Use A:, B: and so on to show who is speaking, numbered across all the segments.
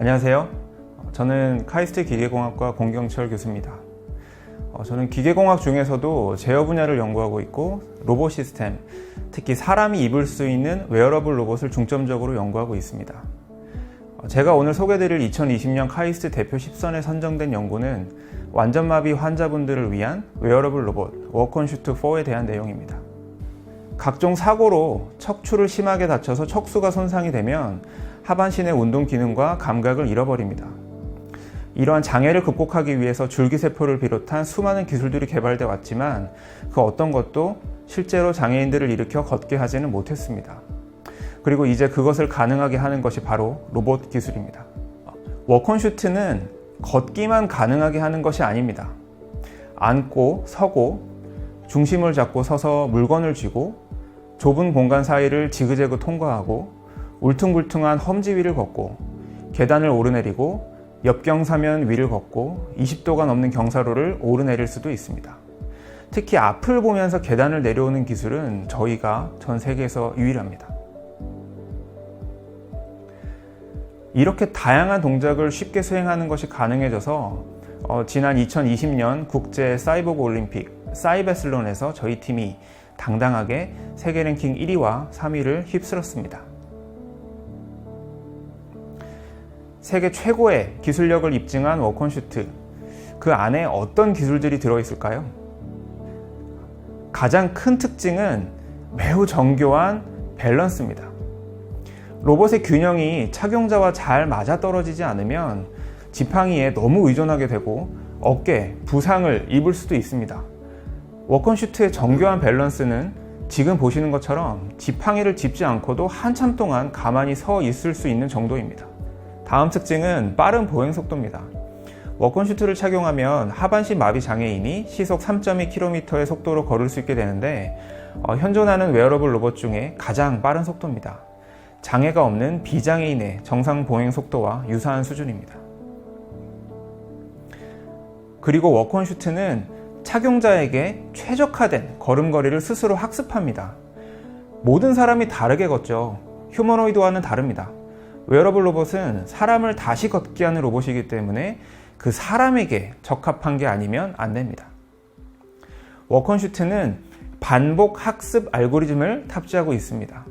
A: 안녕하세요. 저는 카이스트 기계공학과 공경철 교수입니다. 어, 저는 기계공학 중에서도 제어 분야를 연구하고 있고 로봇 시스템, 특히 사람이 입을 수 있는 웨어러블 로봇을 중점적으로 연구하고 있습니다. 어, 제가 오늘 소개드릴 2020년 카이스트 대표 10선에 선정된 연구는 완전마비 환자분들을 위한 웨어러블 로봇 워컨슈트 4에 대한 내용입니다. 각종 사고로 척추를 심하게 다쳐서 척수가 손상이 되면 하반신의 운동 기능과 감각을 잃어버립니다. 이러한 장애를 극복하기 위해서 줄기세포를 비롯한 수많은 기술들이 개발돼 왔지만 그 어떤 것도 실제로 장애인들을 일으켜 걷게 하지는 못했습니다. 그리고 이제 그것을 가능하게 하는 것이 바로 로봇 기술입니다. 워컨슈트는 걷기만 가능하게 하는 것이 아닙니다. 앉고 서고 중심을 잡고 서서 물건을 쥐고 좁은 공간 사이를 지그재그 통과하고 울퉁불퉁한 험지 위를 걷고 계단을 오르내리고 옆경사면 위를 걷고 20도가 넘는 경사로를 오르내릴 수도 있습니다. 특히 앞을 보면서 계단을 내려오는 기술은 저희가 전 세계에서 유일합니다. 이렇게 다양한 동작을 쉽게 수행하는 것이 가능해져서 어, 지난 2020년 국제 사이보그 올림픽 사이베슬론에서 저희 팀이 당당하게 세계 랭킹 1위와 3위를 휩쓸었습니다. 세계 최고의 기술력을 입증한 워컨슈트. 그 안에 어떤 기술들이 들어있을까요? 가장 큰 특징은 매우 정교한 밸런스입니다. 로봇의 균형이 착용자와 잘 맞아떨어지지 않으면 지팡이에 너무 의존하게 되고 어깨, 부상을 입을 수도 있습니다. 워컨슈트의 정교한 밸런스는 지금 보시는 것처럼 지팡이를 짚지 않고도 한참 동안 가만히 서 있을 수 있는 정도입니다. 다음 특징은 빠른 보행 속도입니다. 워컨슈트를 착용하면 하반신 마비 장애인이 시속 3.2km의 속도로 걸을 수 있게 되는데 어, 현존하는 웨어러블 로봇 중에 가장 빠른 속도입니다. 장애가 없는 비장애인의 정상 보행 속도와 유사한 수준입니다. 그리고 워컨슈트는 착용자에게 최적화된 걸음걸이를 스스로 학습합니다. 모든 사람이 다르게 걷죠. 휴머노이드와는 다릅니다. 웨어러블 로봇은 사람을 다시 걷게 하는 로봇이기 때문에 그 사람에게 적합한 게 아니면 안 됩니다. 워컨슈트는 반복 학습 알고리즘을 탑재하고 있습니다.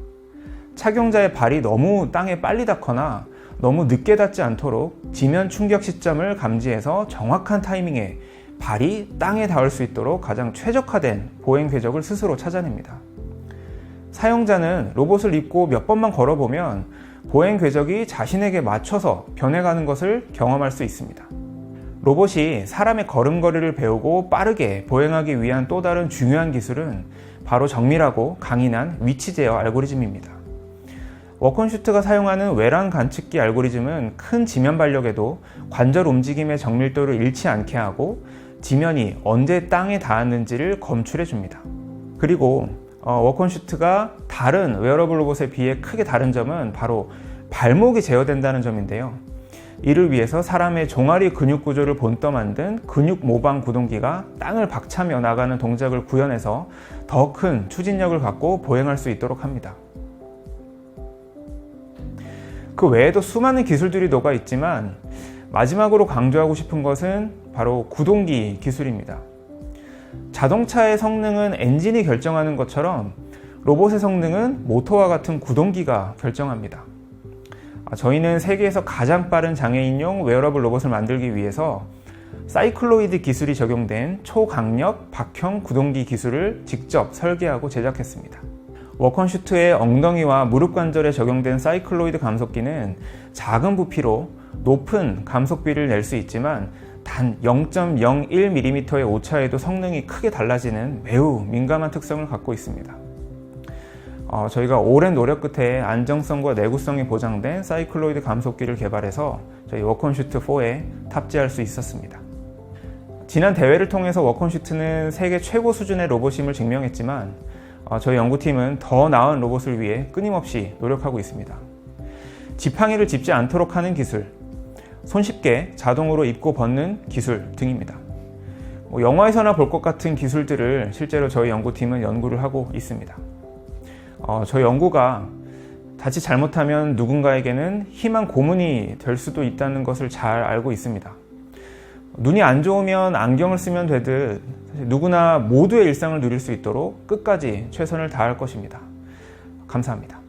A: 착용자의 발이 너무 땅에 빨리 닿거나 너무 늦게 닿지 않도록 지면 충격 시점을 감지해서 정확한 타이밍에 발이 땅에 닿을 수 있도록 가장 최적화된 보행 궤적을 스스로 찾아냅니다. 사용자는 로봇을 입고 몇 번만 걸어보면 보행 궤적이 자신에게 맞춰서 변해가는 것을 경험할 수 있습니다. 로봇이 사람의 걸음걸이를 배우고 빠르게 보행하기 위한 또 다른 중요한 기술은 바로 정밀하고 강인한 위치 제어 알고리즘입니다. 워컨슈트가 사용하는 외랑 관측기 알고리즘은 큰 지면 발력에도 관절 움직임의 정밀도를 잃지 않게 하고 지면이 언제 땅에 닿았는지를 검출해 줍니다. 그리고 어, 워컨슈트가 다른 웨어러블 로봇에 비해 크게 다른 점은 바로 발목이 제어된다는 점인데요. 이를 위해서 사람의 종아리 근육 구조를 본떠 만든 근육 모방 구동기가 땅을 박차며 나가는 동작을 구현해서 더 큰 추진력을 갖고 보행할 수 있도록 합니다. 그 외에도 수많은 기술들이 녹아 있지만 마지막으로 강조하고 싶은 것은 바로 구동기 기술입니다. 자동차의 성능은 엔진이 결정하는 것처럼 로봇의 성능은 모터와 같은 구동기가 결정합니다. 아, 저희는 세계에서 가장 빠른 장애인용 웨어러블 로봇을 만들기 위해서 사이클로이드 기술이 적용된 초강력 박형 구동기 기술을 직접 설계하고 제작했습니다. 워컨슈트의 엉덩이와 무릎 관절에 적용된 사이클로이드 감속기는 작은 부피로 높은 감속비를 낼 수 있지만 단 0.01mm의 오차에도 성능이 크게 달라지는 매우 민감한 특성을 갖고 있습니다. 어, 저희가 오랜 노력 끝에 안정성과 내구성이 보장된 사이클로이드 감속기를 개발해서 저희 워컨슈트 4에 탑재할 수 있었습니다. 지난 대회를 통해서 워컨슈트는 세계 최고 수준의 로봇임을 증명했지만 어, 저희 연구팀은 더 나은 로봇을 위해 끊임없이 노력하고 있습니다. 지팡이를 짚지 않도록 하는 기술, 손쉽게 자동으로 입고 벗는 기술 등입니다. 뭐 영화에서나 볼 것 같은 기술들을 실제로 저희 연구팀은 연구를 하고 있습니다. 어, 저희 연구가 자칫 잘못하면 누군가에게는 희망 고문이 될 수도 있다는 것을 잘 알고 있습니다. 눈이 안 좋으면 안경을 쓰면 되듯 누구나 모두의 일상을 누릴 수 있도록 끝까지 최선을 다할 것입니다. 감사합니다.